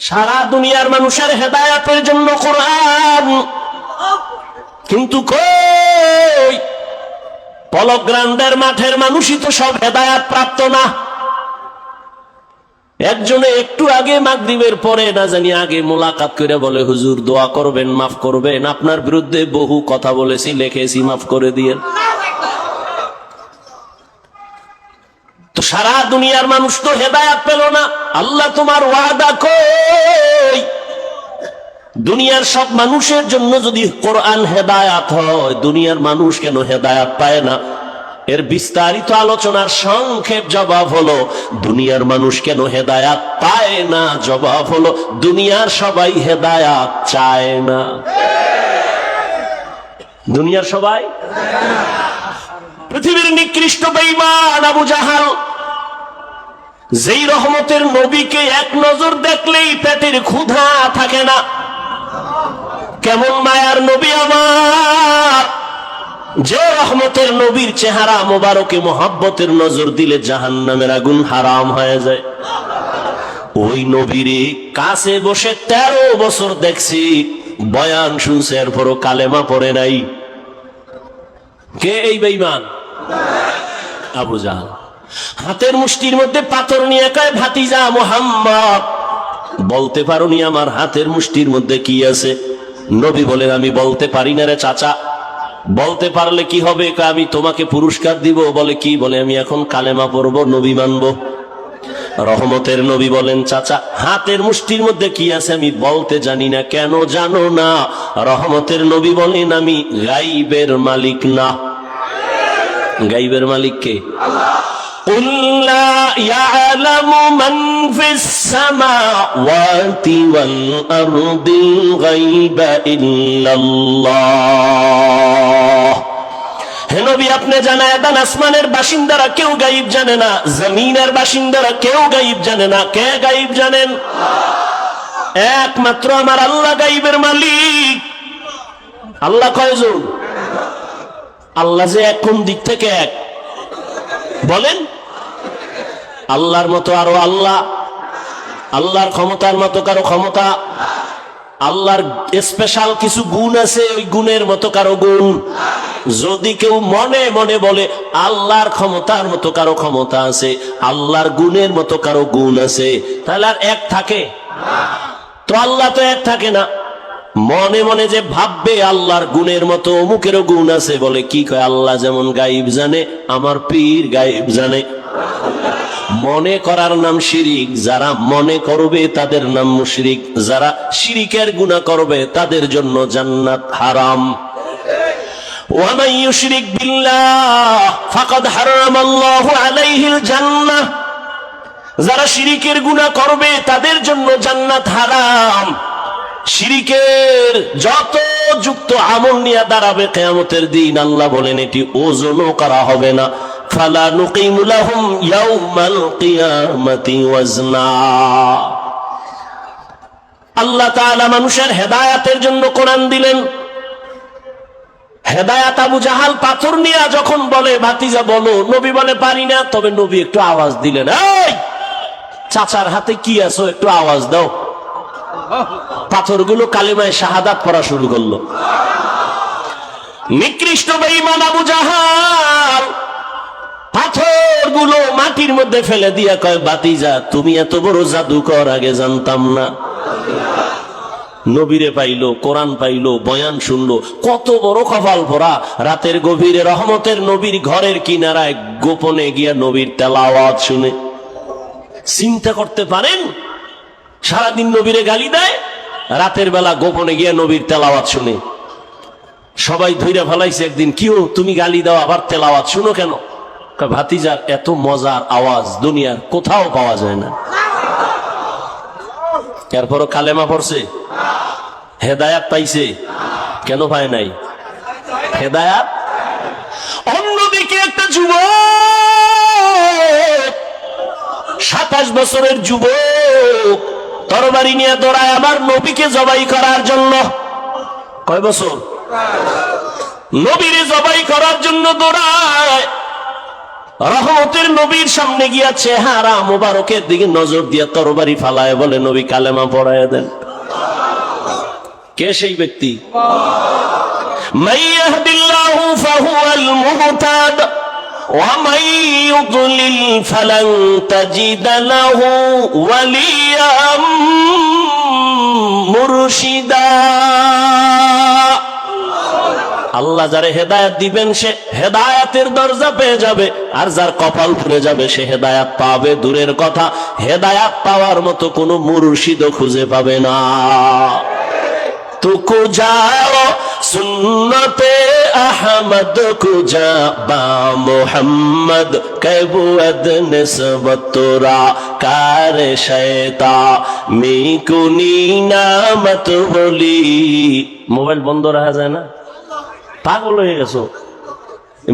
সারা দুনিয়ার মানুষের হেদায়াতের জন্য কোরআন। কিন্তু কই? পলগ্রান্ডের মাঠের মানুষই তো সব হেদায়াত প্রাপ্ত না। একজনে একটু আগে মাগরিবের পরে না জানি আগে মোলাকাত করে বলে, হুজুর, দোয়া করবেন, মাফ করবেন। আপনার বিরুদ্ধে বহু কথা বলেছি, লিখেছি, মাফ করে দিয়েন। তো সারা দুনিয়ার মানুষ তো হেদায়াত পেল না। আল্লাহ তোমার ওয়াদা কই? দুনিয়ার সব মানুষের জন্য যদি কোরআন হেদায়াত হয়, দুনিয়ার মানুষ কেন হেদায়াত পায় না? এর বিস্তারিত আলোচনার সংক্ষেপ জবাব হলো, দুনিয়ার মানুষ কেন হেদায়াত পায় না? জবাব হলো, দুনিয়ার সবাই হেদায়াত চায় না। দুনিয়ার সবাই? পৃথিবীর নিকৃষ্ট বেঈমান আবু জাহাল যেই রহমতের নবীকে এক নজর দেখলেই পেটের ক্ষুধা থাকে না। কেমন মায়ার নবী আমার। যে রহমতের নবীর চেহারা মোবারকে মোহাব্বতের নজর দিলে জাহান নামের আগুন হারাম হয়ে যায়। ওই নবীরে কাছে বসে তেরো বছর দেখছি, বয়ান শুনছে, এরপরও কালেমা পড়ে নাই। কে এই বেইমান আবু জাহাল। হাতের মুষ্টির মধ্যে পাথর নিয়ে কয়, ভাতিজা মোহাম্মদ। বলতে পারোনি আমার হাতের মুষ্টির মধ্যে কি আছে? নবী বলেন, আমি বলতে পারি না রে চাচা। বলতে পারলে কি হবে? আমি তোমাকে পুরস্কার দিব। বলে কি বলে? আমি এখন কালেমা পড়ব, নবী মানব। রহমতের নবী বলেন, চাচা, হাতের মুষ্টির মধ্যে কি আছে আমি বলতে জানি না, কেন জানো না? রহমতের নবী বলেন, আমি গাইবের মালিক না। গাইবের মালিক কে? قل لا يعلم من في السماوات والأرض الغيب إلا الله হে নবী আপনি জানায় দেন আসমানের বাসিন্দারা কেউ গাইব জানে না জমিনের বাসিন্দারা কেউ গাইব জানে না কে গাইব জানেন একমাত্র আমার আল্লাহ গাইবের মালিক আল্লাহ কয়জন আল্লাহ যে এক কোন দিক থেকে এক বলেন আল্লাহর মতো আরও আল্লাহ, আল্লাহর ক্ষমতার মতো কারও ক্ষমতা, আল্লাহর স্পেশাল কিছু গুণ আছে, ওই গুণের মতো কারও গুণ। যদি কেউ মনে মনে বলে, আল্লাহর ক্ষমতার মতো কারও ক্ষমতা আছে, আল্লাহর গুণের মতো কারও গুণ আছে, তাহলে আর এক থাকে। তো আল্লাহ তো এক থাকে না। মনে মনে যে ভাববে, আল্লাহর গুণের মতো অমুকেরও গুণ আছে, বলে কি কয়, আল্লাহ যেমন গাইব জানে, আমার পীর গাইব জানে। মনে করার নাম শিরিক যারা মনে করবে তাদের নাম মুশরিক যারা শিরিকের গুণা করবে তাদের জন্য জান্নাত হারাম ومن يشرك بالله فقد حرم الله عليه الجنة যারা শিরিকের গুণা করবে তাদের জন্য জান্নাত হারাম শিরিকের যত যুক্ত আমল নিয়ে দাঁড়াবে কেয়ামতের দিন, আল্লাহ বলেন, এটি ওজনও করা হবে না। ফালা নুকিমু লাহুম ইয়াউমাল ওয়াজনা। আল্লাহ তাআলা মানুষের হেদায়াতের জন্য কোরআন দিলেন। হেদায়াত আবু জাহাল পাথর নিয়ে যখন বলে, ভাতিজা বলো, নবী বলে, পারি না, তবে নবী একটু আওয়াজ দিলেন, এই, চাচার হাতে কি আছো? একটু আওয়াজ দাও। পাথরগুলো কালিমায় শাহাদাত পড়া শুরু করল। নিকৃষ্ট বেঈমান আবু জাহাল পাথরগুলো মাটির মধ্যে ফেলে দিয়া কয়, বাতিজা, তুমি এত বড় জাদুকর, আগে জানতাম না। নবীরে পাইলো, কোরআন পাইলো, বয়ান শুনলো, কত বড় কপাল ভরা। রাতের গভীরে রহমতের নবীর ঘরের কিনারায় গোপনে গিয়া নবীর তেলাওয়াত শুনে। চিন্তা করতে পারেন? সারাদিন নবীরে গালি দেয়? রাতের বেলা গোপনে গিয়ে নবীর তেলাওয়াত শুনে। সবাই ধৈর্য ফেলাইছে একদিন কিও তুমি গালি দাও, আবার তেলাওয়াত? শুনো কেন? ভাতিজার এত মজার আওয়াজ দুনিয়ার, কোথাও পাওয়া যায় না। এরপরও কালেমা পড়ছে, হেদায়াত পাইছে, কেন পায় নাই? হেদায়াত? অন্যদিকে একটা যুবক, সাতাশ বছরের যুবক তরবারি নিয়ে দৌড়ায় আমার নবীকে জবাই করার জন্য। কয় বছর? নবীর জবাই করার জন্য দৌড়ায়। রহমতের নবীর সামনে গিয়াছে হারা মোবারকের দিকে নজর দিয়া তরবারি ফালায় বলে নবী কালেমা পড়ায় দেন। কে সেই ব্যক্তি? মাইয়াহদিল্লাহু ফাহুয়াল মুহতাদ। ومن يضلل فلن تجد له وليا مرشدا আল্লাহ যারে হেদায়াত দিবেন সে হেদায়াতের দরজা পেয়ে যাবে আর যার কপাল ফুলে যাবে সে হেদায়াত পাবে দূরের কথা হেদায়াত পাওয়ার মতো কোনো মুর্শিদও খুঁজে পাবে না তুকু যাও সুন্নতে আহমদ কুজা বা মোহাম্মদ কবুয়দ নিসবতরা কারে শয়তা মিকুনি নামত বলি। মোবাইল বন্ধ রাখা যায় না? পাগল হয়ে গেছো।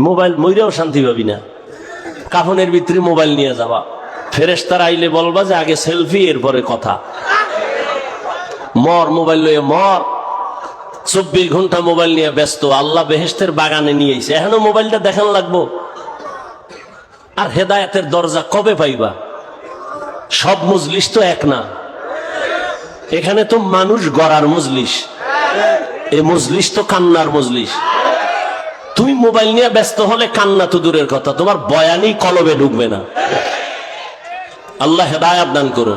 মোবাইল মইরেও শান্তি পাবি না। কাফনের ভিতরে মোবাইল নিয়ে যাবা। ফেরেস্তার আইলে বলবা যে আগে সেলফি, এরপরে কথা। মর, মোবাইল লয়ে মর। চব্বিশ ঘণ্টা মোবাইল নিয়ে ব্যস্ত, আল্লাহ বেহেস্তের বাগানে নিয়ে এসে এখনও মোবাইলটা দেখান লাগবো? আর হেদায়েতের দরজা কবে পাইবা? সব মজলিস তো এক না। এখানে তো মানুষ গড়ার মজলিস। এ মজলিস তো কান্নার মজলিস। তুমি মোবাইল নিয়ে ব্যস্ত হলে কান্না তো দূরের কথা, তোমার বয়ানই কলবে ঢুকবে না। আল্লাহ হেদায়াত দান করো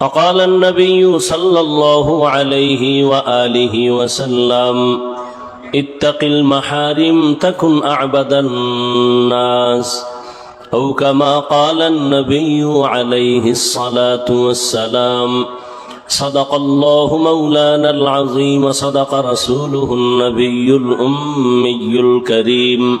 فقال النبي صلى الله عليه وآله وسلم اتق المحارم تكن أعبد الناس. أو كما قال النبي عليه الصلاة والسلام صدق الله مولانا العظيم وصدق رسوله النبي الأمي الكريم.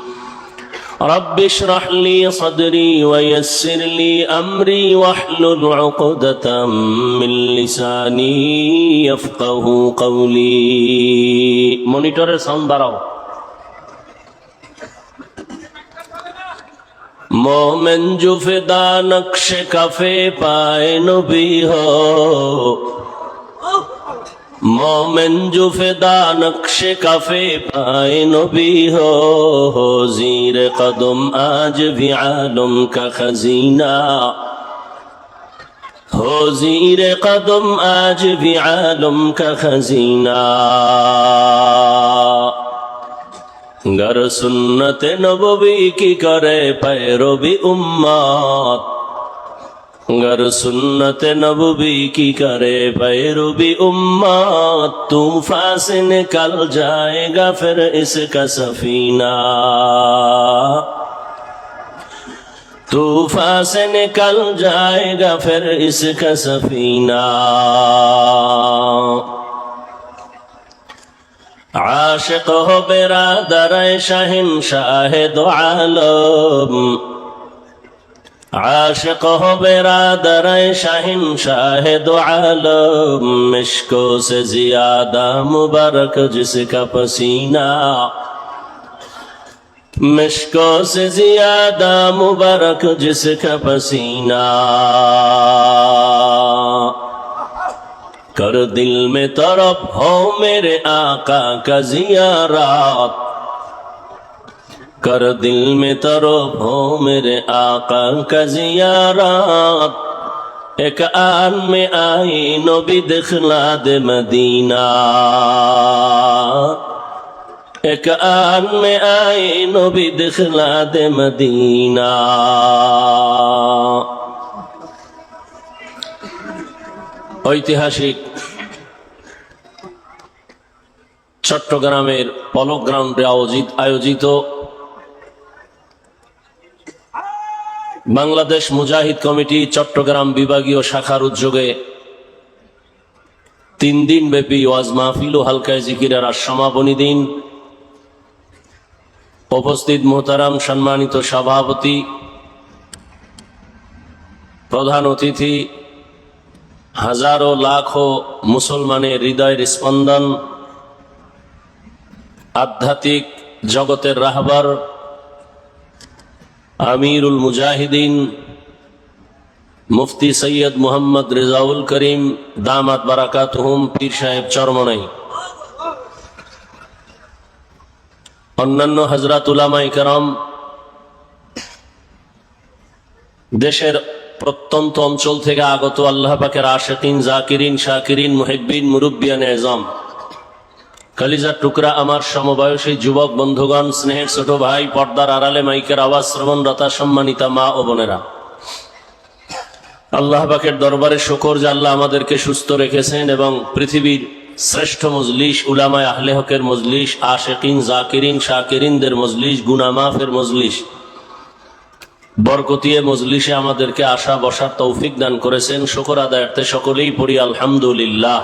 رب اشرح لي صدري ويسر لي أمري واحلل عقدة من لساني يفقه قولي. مونيتور মনিটরের সাউন্ড مومن جو فدا نقش کفے پائے نبی ہو মোমেন জুফেদা নকশে কাফে পায় নবী হো জির কদম আজ ভি আলম কা খজিনা ہو زیر قدم آج بھی عالم کا خزینہ گر سنت نبوی کی کرے پیرو بھی امات गर सुन्नत नबवी की करे पैरवी उम्मत तूफा से निकल जाएगा फिर इसका सफीना तूफा से निकल जाएगा फिर इसका सफीना आशिक हो बिरादर शहिन शाहिद आलम عاشق ہو برادر شاہن شاہد عالم مشکو سے زیادہ مبارک جس کا پسینہ مشکو سے زیادہ مبارک جس کا پسینہ کر دل میں طرف ہو میرے آقا کا زیارات کر دل میں طرف ہو میرے آقا کا زیارات ایک آن میں آئی نو بھی دکھلا دے مدینہ ایک آن میں آئی نو بھی دکھلا دے مدینہ ঐতিহাসিক চট্টগ্রামের পলক গ্রাউন্ডে আয়োজিত আয়োজিত বাংলাদেশ মুজাহিদ কমিটি চট্টগ্রাম বিভাগীয় শাখার উদ্যোগে তিন দিন ব্যাপী ওয়াজ মাহফিল ও হালকায় জিকিরের আর সমাপনী দিন। উপস্থিত মোহতারাম সম্মানিত সভাপতি, প্রধান অতিথি, হাজারো লাখো মুসলমানের হৃদয়ের স্পন্দন, আধ্যাত্মিক জগতের রাহবার আমিরুল মুজাহিদিন, মুফতি সৈয়দ মোহাম্মদ রেজাউল করিম, দামাত বারাকাত হুম পীর সাহেব চরমনাই। অন্যান্য হজরত উলামাই কারাম, দেশের প্রত্যন্ত অঞ্চল থেকে আগত আল্লাহ পাকের আশেকিন, জাকিরিন, শাকিরিন, মুহিব্বিন, মুরব্বিয়ান, এজম। কালিজার টুকরা আমার সমবয়সী যুবক বন্ধুগণ, স্নেহের ছোট ভাই, পর্দার আড়ালে মাইকের আওয়াজ শ্রবণরতা সম্মানিতা মা ও বোনেরা। আল্লাহ পাকের দরবারে শকর যে আল্লাহ আমাদেরকে সুস্থ রেখেছেন এবং পৃথিবীর শ্রেষ্ঠ মজলিস, উলামায় আহলে হকের মজলিস, আশেকিন, জাকিরিন, শাকিরিনদের মজলিস, গুনামাফের মজলিস, বরকতিয়ে মজলিসে আমাদেরকে আশা বসার তৌফিক দান করেছেন। শকর আদায়ার্থে সকলেই পড়ি, আলহামদুলিল্লাহ।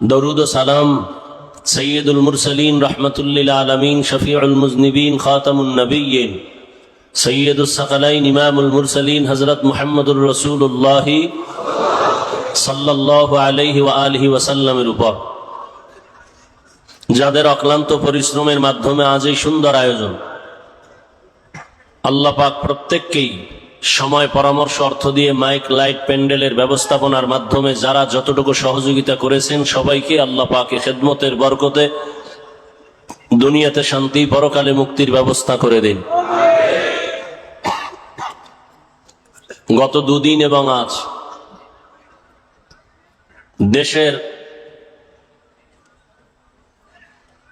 দরুদ সালাম সৈয়দুল মুরসলিন রহমতুল্লিল আলমিন শফিউল মুজনিবিন খাতামুন নবীন সৈয়দুল সকলাইন ইমামুল মুরসলিন হজরত মুহাম্মদুর রসুল্লাহ সাল্লাহ আলহি ওয়া আলহি ওয়াসাল্লামের উপর। যাদের অক্লান্ত পরিশ্রমের মাধ্যমে আজ এই সুন্দর আয়োজন আল্লাহ পাক প্রত্যেককেই সময় পরামর্শ অর্থ দিয়ে মাইক, লাইট, প্যান্ডেলের ব্যবস্থাপনার মাধ্যমে যারা যতটুকু সহযোগিতা করেছেন সবাইকে আল্লাহ পাকে খেদমতের বরকতে দুনিয়াতে শান্তি, পরকালে মুক্তির ব্যবস্থা করে দিন। গত দুদিন এবং আজ দেশের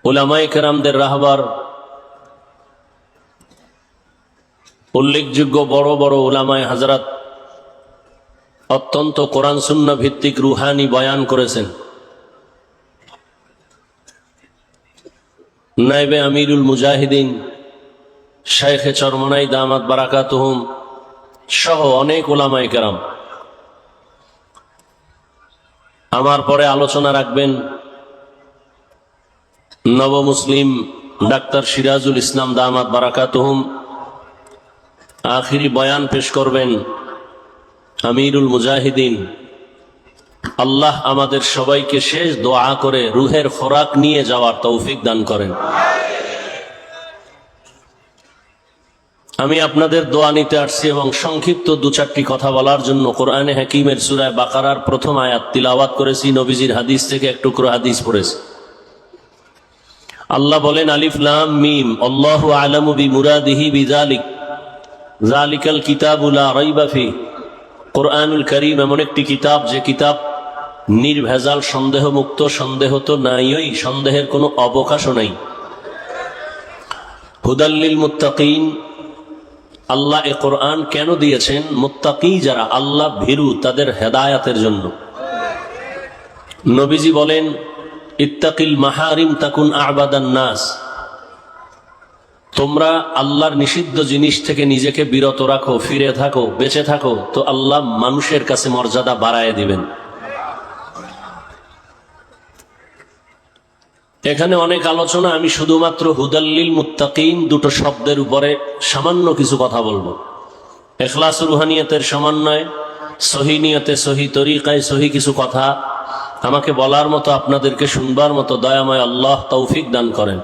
ওলামাই রাহবার উল্লেখযোগ্য বড় বড় ওলামায় হাজরাত অত্যন্ত কোরআন শূন্য ভিত্তিক রুহানি বয়ান করেছেন। নাইবে আমিরুল মুজাহিদিন, শাইখে চরমনাই দামাত বারাকাতুহুম সহ অনেক ওলামায় কেরাম। আমার পরে আলোচনা রাখবেন নব মুসলিম ডাক্তার সিরাজুল ইসলাম দামাত বারাকাতুহুম আখিরি বয়ান পেশ করবেন। আমিরুল মুজাহিদিন, আল্লাহ আমাদের সবাইকে শেষ দোয়া করে রুহের খোরাক নিয়ে যাওয়ার তৌফিক দান করেন। আমি আপনাদের দোয়া নিতে আসছি এবং সংক্ষিপ্ত দু চারটি কথা বলার জন্য কোরআনে হাকিমের সুরায় বাকারার প্রথম আয়াত তিলাওয়াত করেছি, নবীজির হাদিস থেকে এক টুকরো হাদিস পড়েছি। আল্লাহ বলেন, আলিফ লাম মিম, আল্লাহু আলামু বি মুরাদিহি বিজালিক জালিকাল কিতাবুলা রাইবা ফি। কোরআনুল করিম এমন একটি কিতাব, যে কিতাব নির্ভেজাল সন্দেহ মুক্ত সন্দেহ তো নাইই সন্দেহের কোনো অবকাশও নাই। হুদাল্লিল মুত্তাকিন, আল্লাহ এ কোরআন কেন দিয়েছেন? মুত্তাকি যারা, আল্লাহ ভীরু তাদের হেদায়াতের জন্য। নবীজি বলেন, ইত্তাকিল মাহারিম তাকুন আবাদান নাস। তোমরা আল্লাহর নিষিদ্ধ জিনিস থেকে নিজেকে বিরত রাখো, ফিরে থাকো, বেঁচে থাকো, তো আল্লাহ মানুষের কাছে মর্যাদা বাড়ায় দিবেন। এখানে অনেক আলোচনা, আমি শুধুমাত্র হুদাল্লিল মুত্তাকিন দুটো শব্দের উপরে সামান্য কিছু কথা বলব। এখলাস রুহানিয়তের সমন্বয়, সহি নিয়তে, সহি তরিকায় সহি কিছু কথা আমাকে বলার মতো, আপনাদেরকে শুনবার মতো দয়াময় আল্লাহ তৌফিক দান করেন।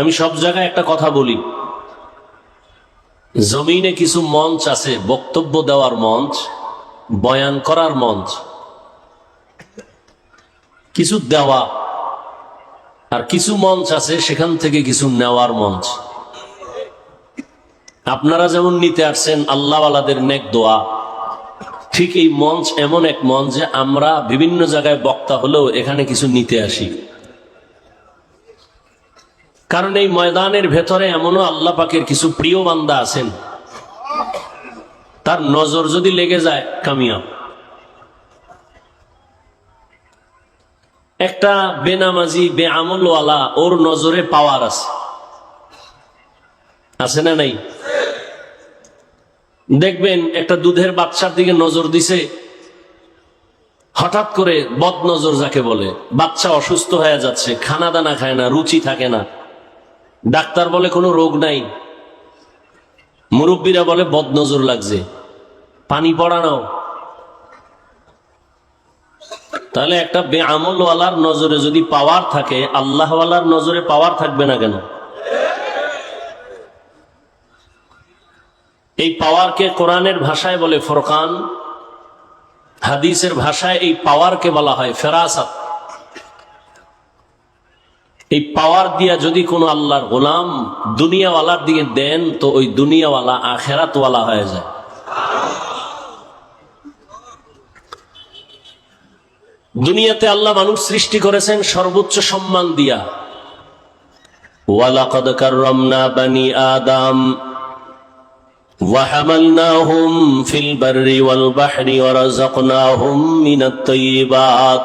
আমি সব জায়গায় একটা কথা বলি। জমিনে কিছু মঞ্চ আছে, বক্তব্য দেওয়ার মঞ্চ, বয়ান করার মঞ্চ। কিছু দেওয়া আর কিছু মঞ্চ আছে, সেখান থেকে কিছু নেওয়ার মঞ্চ। আপনারা যেমন নিতে আসছেন আল্লাহওয়ালাদের নেক দোয়া, ঠিক এই মঞ্চ এমন এক মঞ্চ যে আমরা বিভিন্ন জায়গায় বক্তা হলেও এখানে কিছু নিতে আসি। কারণ এই ময়দানের ভেতরে এমনও আল্লাহ পাকের কিছু প্রিয় বান্দা আছেন। তার নজর যদি লেগে যায়, কামিয়াব। একটা বেনামাজি বে আমলওয়ালা ওর নজরে পাওয়ার আছে। আছে না নাই? দেখবেন একটা দুধের বাচ্চার দিকে নজর দিছে, হঠাৎ করে বদ নজর যাকে বলে। বাচ্চা অসুস্থ হয়ে যাচ্ছে খানা দানা খায় না, রুচি থাকে না। ডাক্তার বলে কোনো রোগ নাই। মুরব্বীরা বলে বদ নজর লাগছে। পানি পড়ানো। তাহলে একটা বেআমলওয়ালার নজরে যদি পাওয়ার থাকে, আল্লাহওয়ালার নজরে পাওয়ার থাকবে না কেন? এই পাওয়ারকে কোরআনের ভাষায় বলে ফরকান, হাদিসের ভাষায় এই পাওয়ারকে বলা হয় ফেরাসাত। এই পাওয়ার দিয়া যদি কোনো আল্লাহর গোলাম দুনিয়াওয়ালার দিকে দেন তো ওই দুনিয়াওয়ালা আখেরাতওয়ালা হয়ে যায় দুনিয়াতে আল্লাহ মানুষ সৃষ্টি করেছেন সর্বোচ্চ সম্মান দিয়া ওয়ালাকাদ কাররামনা বানি আদম وحملناهم في البر والبحر ورزقناهم من الطيبات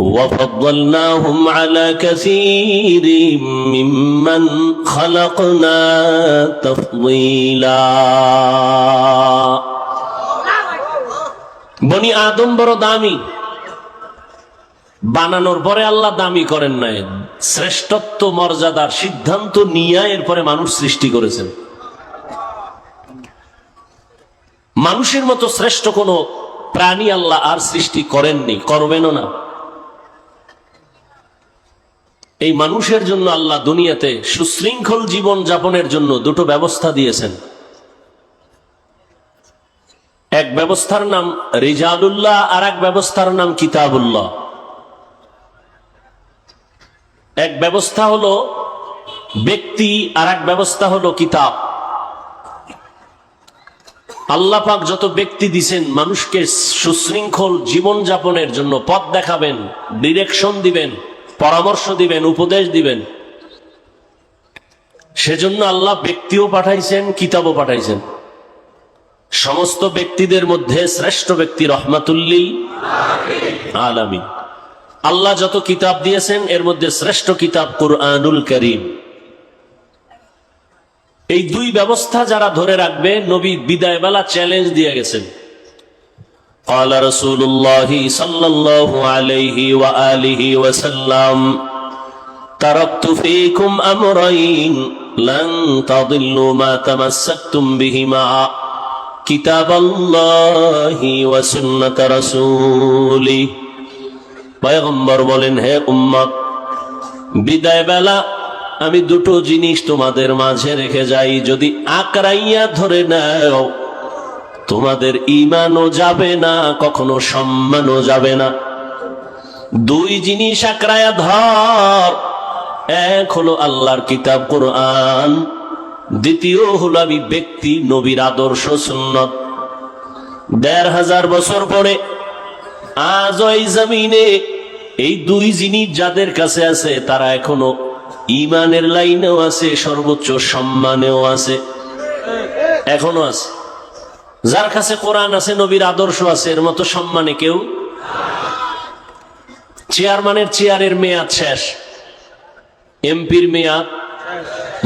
وفضلناهم على كثير ممن خلقنا تفضيلا বনি আদম বড় দামি বানানোর পরে আল্লাহ দামি করেন নাই শ্রেষ্ঠত্ব মর্যাদার সিদ্ধান্ত নিয়ে এরপরে মানুষ সৃষ্টি করেছেন মানুষের মতো শ্রেষ্ঠ কোনো প্রাণী আল্লাহ আর সৃষ্টি করেননি করবেনও না এই মানুষের জন্য আল্লাহ দুনিয়াতে সুশৃঙ্খল জীবন যাপনের জন্য দুটো ব্যবস্থা দিয়েছেন। এক ব্যবস্থার নাম রিজালুল্লাহ, আর এক ব্যবস্থার নাম কিতাবুল্লাহ। এক ব্যবস্থা হলো ব্যক্তি, আর এক ব্যবস্থা হলো কিতাব। আল্লাহ পাক যত ব্যক্তি দিছেন, মানুষকে সুশৃঙ্খল জীবন যাপনের জন্য পথ দেখাবেন ডিরেকশন দিবেন। পরামর্শ দিবেন, উপদেশ দিবেন। সেজন্য আল্লাহ ব্যক্তিও পাঠাইছেন, কিতাবও পাঠাইছেন। সমস্ত ব্যক্তিদের মধ্যে শ্রেষ্ঠ ব্যক্তি রহমাতুল্লিল আলামী আল্লাহ যত কিতাব দিয়েছেন, এর মধ্যে শ্রেষ্ঠ কিতাব কুরআনুল করিম। এই দুই ব্যবস্থা যারা ধরে রাখবে, নবী বিদায় বেলা চ্যালেঞ্জ দিয়ে গেছেন। قال رسول الله صلى الله عليه وآله وسلم تركت فيكم أمرين لن تضلوا ما تمسكتم بهما كتاب الله وسنة رسوله পয়গম্বর বলেন হে উম্মত বিদায় বেলা আমি দুটো জিনিস তোমাদের মাঝে রেখে যাই যদি আকরাইয়া ধরে নাও তোমাদের ইমানও যাবে না, কখনো সম্মানও যাবে না। দুই জিনিস আকরায়া ধর। এক হলো আল্লাহর কিতাব কোরআন, দ্বিতীয় হলো আমি ব্যক্তি, নবীর আদর্শ সুন্নত। দেড় হাজার বছর পরে আজ ওই জমিনে এই দুই জিনিস যাদের কাছে আছে, তারা এখনও ইমানের লাইনেও আছে, সর্বোচ্চ সম্মানেও আছে। এখনও আছে। যার কাছে কোরআন আছে, নবীর আদর্শ আছে, এর মতো সম্মানে কেউ চেয়ারম্যানের চেয়ারের মেয়াদ শেষ, এমপির মেয়াদ,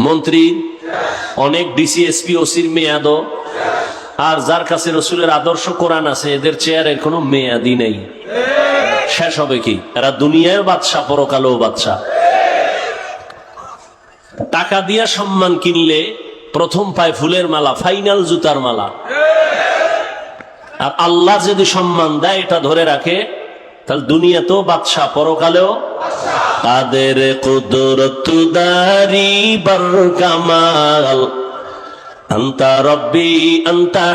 মন্ত্রী, অনেক ডিসিএসপি ওসির মেয়াদও, আর যার কাছে রসুলের আদর্শ কোরআন আছে, এদের চেয়ারের কোনো মেয়াদই নেই। শেষ হবে কি? এরা দুনিয়ায় বাদশা পরকালেও বাদশা টাকা দিয়া সম্মান কিনলে প্রথম পায় ফুলের মালা, ফাইনাল জুতার মালা। আর আল্লাহ যদি সম্মান দেয়, এটা ধরে রাখে, তাহলে দুনিয়াতেও বাদশাহ পরকালেও কাদের কুদরতুদারি বরকামাল আন্তা রব্বি, আন্তা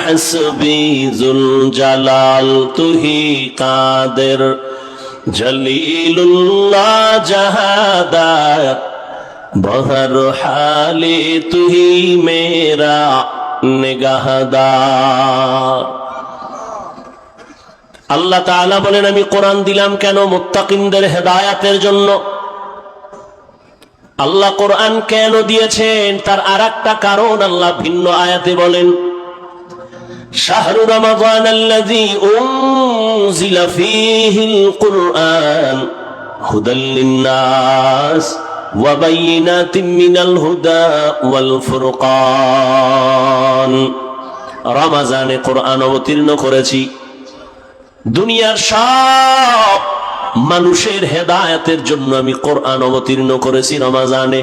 তুহি কাদের, জলিলুল্লাহ বহর হালে তুই মেরা নিগাহদার আল্লাহ তাআলা বলেন আমি কোরআন দিলাম কেন মুত্তাকিনদের হেদায়াতের জন্য? আল্লাহ কোরআন কেন দিয়েছেন? তার আর একটা কারণ আল্লাহ ভিন্ন আয়াতে বলেন, শাহরু রমাদান আল্লাযী উনজিলা ফীহিল কুরআন হুদাল নাস মিনাল হুদা ওয়াল ফুরকান রমাজানে কোরআন অবতীর্ণ করেছি। দুনিয়ার সব মানুষের হেদায়েতের জন্য আমি কোরআন অবতীর্ণ করেছি রমাজানে।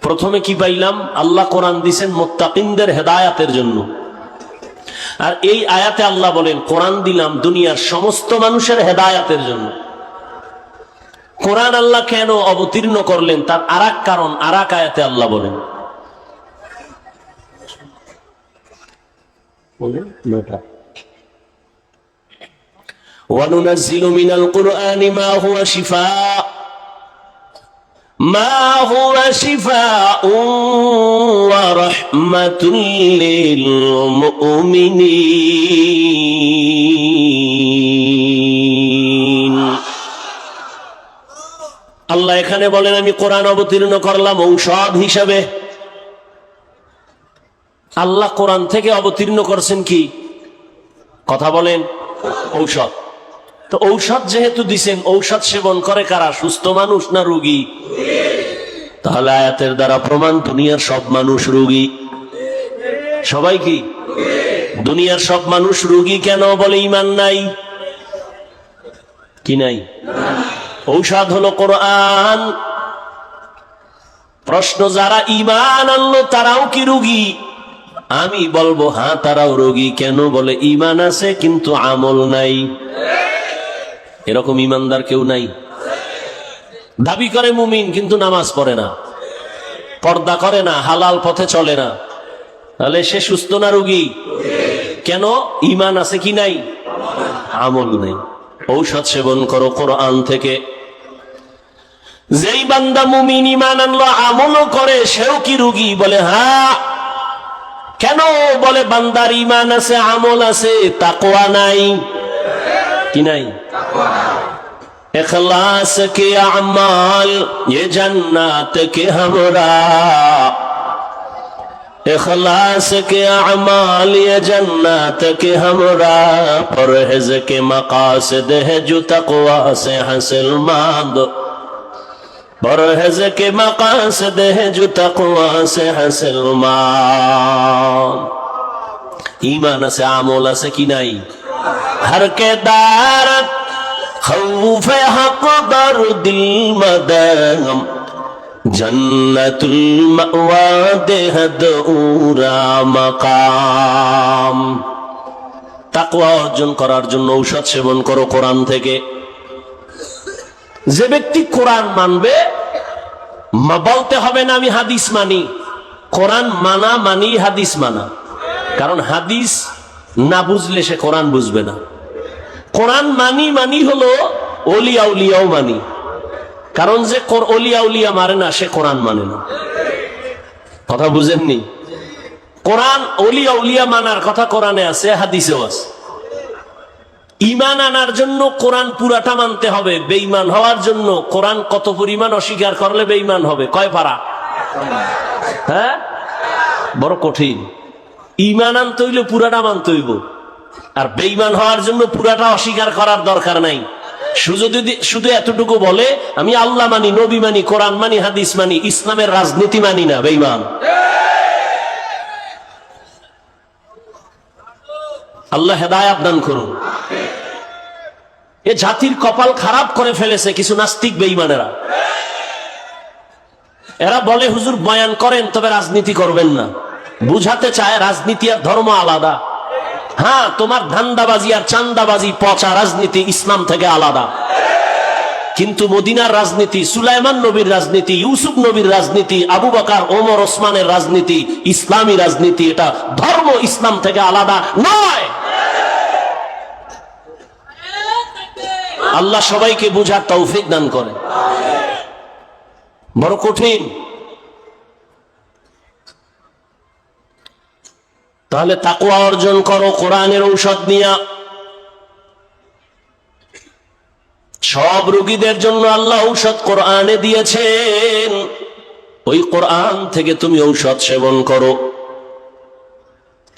প্রথমে কি পাইলাম? আল্লাহ কোরআন দিছেন মোত্তাকিনদের হেদায়াতের জন্য। আর এই আয়াতে আল্লাহ বলেন, কোরআন দিলাম দুনিয়ার সমস্ত মানুষের হেদায়াতের জন্য। কোরআন আল্লাহ কেন অবতীর্ণ করলেন তার আর কারণ আর আয়াতে আল্লাহ বলেন وننزل من القرآن ما هو شفاء ما هو شفاء ورحمة للمؤمنين আল্লাহ এখানে বলেন, আমি কোরআন অবতীর্ণ করলাম ঔষধ হিসাবে। আল্লাহ কোরআন থেকে অবতীর্ণ করছেন কি? কথা বলেন, ঔষধ। তো ঔষধ যেহেতু দিছেন, ঔষধ সেবন করে কারা? সুস্থ মানুষ না রুগী? তাহলে আয়াতের দ্বারা প্রমাণ, দুনিয়ার সব মানুষ রুগী। সবাই কি? দুনিয়ার সব মানুষ রুগী কেন বলে ইমান নাই? কি নাই? ঔষধ হলো কোরআন। প্রশ্ন, যারা ইমান আনলো তারাও কি রুগী? আমি বলব হ্যাঁ তারাও রোগী। কেন বলে ইমান আছে কিন্তু আমল নাই। এরকম ইমানদার কেউ নাই। দাবি করে মুমিন, কিন্তু নামাজ পড়ে না। পর্দা করে না, হালাল পথে চলে না। তাহলে সে সুস্থ না রোগী? কেন? ইমান আছে কি নাই? আমল নেই। ঔষধ সেবন করো কোরআন থেকে। যেই বান্দা মুমিন ইমান আনলো, আমলও করে, সেও কি রুগী? বলে, হা। কেন? বলে, বান্দার ইমান আছে, আমল আছে তাকোয়া নাই। কি নাই? এখলাস কে আমাল, এ জান্নাত কে হামরা। اخلاص কে اعمال یہ جنت کے ہمرا پرہز কে مقاصد ہے جو تقوا سے حاصل ماند برہز کے مقاصد ہیں جو تقوا سے حاصل مان ایمان سے عامولا سے کی نائی ہر کے دارت خوف حق در دل مدہم جنت المعواد دہد اورا مقام جن قرار جن نوشت شبن کرو قرآن تھے کہ যে ব্যক্তি কোরআন মানবে বলতে হবে না আমি হাদিস মানি। কোরআন মানা মানি হাদিস মানা। কারণ হাদিস না বুঝলে সে কোরআন বুঝবে না। কোরআন মানি মানি হলো অলিয়া উলিয়াও মানি। কারণ যে অলিয়া উলিয়া মারে না, সে কোরআন মানে না। কথা বুঝেননি? কোরআন অলিয়া উলিয়া মানার কথা কোরআনে আছে, হাদিসেও আছে। ইমান আনার জন্য কোরআন পুরাটা মানতে হবে। বেঈমান হওয়ার জন্য কোরআন কত পরিমাণ অস্বীকার করলে বেঈমান হবে? কয় পারা? হ্যাঁ? বড় কঠিন। ইমান আনতে হইলে পুরাটা মানতে হইব। আর বেঈমান হওয়ার জন্য পুরাটা অস্বীকার করার দরকার নাই। শুধু শুধু এতটুকু বলে, আমি আল্লাহ মানি, নবী মানি, কোরআন মানি, হাদিস মানি, ইসলামের রাজনীতি মানি না বেইমান আল্লাহ হেদায়াত দান করুন। এ জাতির কপাল খারাপ করে ফেলেছে কিছু নাস্তিক বেঈমানেরা। এরা বলে, হুজুর, বয়ান করেন, তবে রাজনীতি করবেন না। বুঝাতে চায়, রাজনীতি আর ধর্ম আলাদা। হ্যাঁ তোমার ধান্দাবাজি আর চান্দাবাজি পচা রাজনীতি ইসলাম থেকে আলাদা। কিন্তু মদিনার রাজনীতি, সুলাইমান নবীর রাজনীতি, ইউসুফ নবীর রাজনীতি, আবু বকার, ওমর, ওসমানের রাজনীতি, ইসলামী রাজনীতি, এটা ধর্ম ইসলাম থেকে আলাদা নয়। আল্লাহ সবাইকে বুঝার তৌফিক দান করে। বড় কঠিন। তাহলে তাকুয়া অর্জন করো, কোরআনের ঔষধ নিয়া। সব রোগীদের জন্য আল্লাহ ঔষধ কোরআনে দিয়েছেন। ওই কোরআন থেকে তুমি ঔষধ সেবন করো।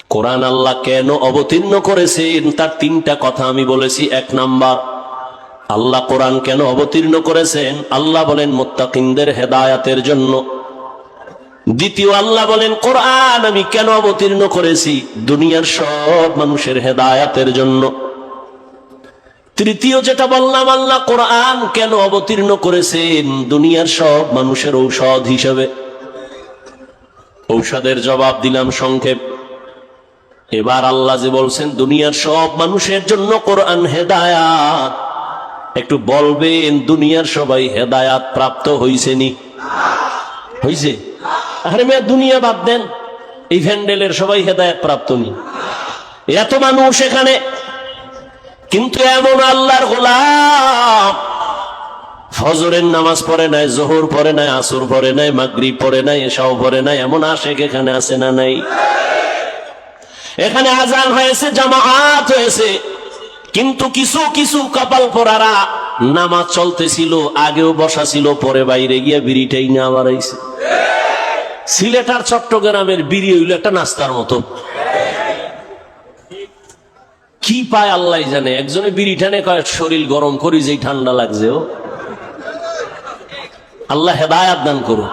কোরআন আল্লাহ কেন অবতীর্ণ করেছেন? তার তিনটা কথা আমি বলেছি। এক নাম্বার আল্লাহ কোরআন কেন অবতীর্ণ করেছেন? আল্লাহ বলেন, মোত্তাকিনদের হেদায়াতের জন্য। দ্বিতীয়, আল্লাহ বলেন, কোরআন আমি কেন অবতীর্ণ করেছি? দুনিয়ার সব মানুষের হেদায়াতের জন্য। তৃতীয়, যেটা বললাম, আল্লাহ কোরআন কেন অবতীর্ণ করেছেন? দুনিয়ার সব মানুষের ঔষধ হিসেবে। ঔষধের জবাব দিলাম সংক্ষেপ। এবার আল্লাহ যে বলছেন, দুনিয়ার সব মানুষের জন্য কোরআন হেদায়াত। একটু বলবেন, দুনিয়ার সবাই হেদায়াত প্রাপ্ত হইছেনি হইছে? আরে মেয়ে, দুনিয়া বাদ দেন। এই ভ্যান্ডেলের সবাই হেদায়াত প্রাপ্ত নি। এত মানুষ এখানে। কিন্তু এমন আল্লাহর গোলাম। ফজরের নামাজ পড়ে নাই, জোহর পড়ে নাই, আসর পড়ে নাই মাগরি পড়ে নাই এসাও পড়ে নাই, এমন আশেক এখানে আসে না নাই? এখানে আজান হয়েছে জামাআত হয়েছে। কিন্তু কিছু কিছু কপাল পরারা নামাজ চলতেছিল, আগেও বসা ছিল, পরে বাইরে গিয়ে বিড়িটাই না আবার আইছে। সিলেট আর চট্টগ্রামের বিড়ি হইল একটা নাস্তার মতো। কি পায় আল্লাহ জানে? একজনে বিড়ি টানে কয়, শরীর গরম করি, যেই ঠান্ডা লাগছে ও। আল্লাহ হেদায়াত দান করুন